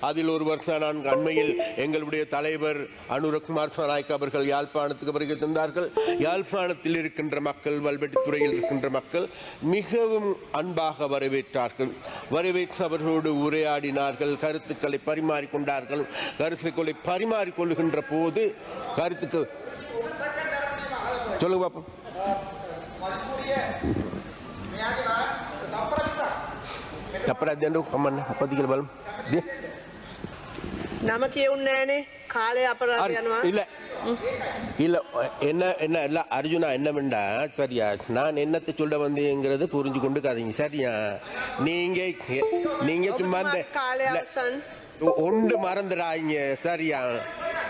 அதில் ஒருவர் தான் நான் அண்மையில் எங்களுடைய தலைவர் அனுரகுமார் சனாய்க் அவர்கள் யாழ்ப்பாணத்துக்கு வருகை தந்தார்கள். யாழ்ப்பாணத்தில் இருக்கின்ற மக்கள் வல்வெட்டித்துறையில் இருக்கின்ற மக்கள் மிகவும் அன்பாக வரவேற்றார்கள். வரவேற்று அவர்களோடு உரையாடினார்கள் கருத்துக்களை பரிமாறிக்கொண்டார்கள். கருத்துக்களை பரிமாறிக்கொள்கின்ற போது கருத்துக்கு சொல்லுங்க பாப்போம். தப்பராஜ் அம்மன் பத்திகள் பலம் නම කියවුන්නේ නෑනේ කාලය අපරාධ යනවා இல்ல இல்ல என்ன என்ன இல்ல அர்ஜுனா என்னவெண்டா சரியா நான் என்னத்தை சொல்ல வந்தேங்கிறத புரிஞ்சு கொண்டு காதீங்க சரியா நீங்க நீங்க சும்மா இந்த කාලය இல்ல, අවසන් ஒன்று மறந்துடாங்க சரியா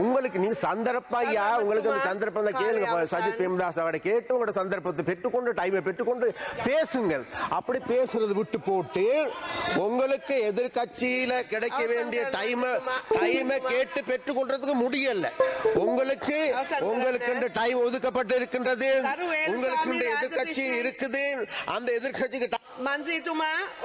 உங்களுக்கு நீ சந்தர்ப்பம் ஐயா உங்களுக்கு அந்த சந்தர்ப்பம் கேளுங்க. சஜித் பிரேமதாஸ் அவரை கேட்டு உங்களோட சந்தர்ப்பத்தை பெற்றுக்கொண்டு டைமை பெற்றுக்கொண்டு பேசுங்கள். அப்படி பேசுறது விட்டு போட்டு உங்களுக்கு எதிர்கட்சியில கிடைக்க வேண்டிய டைமை டைமை கேட்டு பெற்றுக்கொண்டதுக்கு முடியல. உங்களுக்கு உங்களுக்கு டைம் ஒதுக்கப்பட்டு இருக்கின்றது. உங்களுக்கு இந்த எதிர்கட்சி இருக்குது. அந்த எதிர்கட்சிக்கு மந்திரி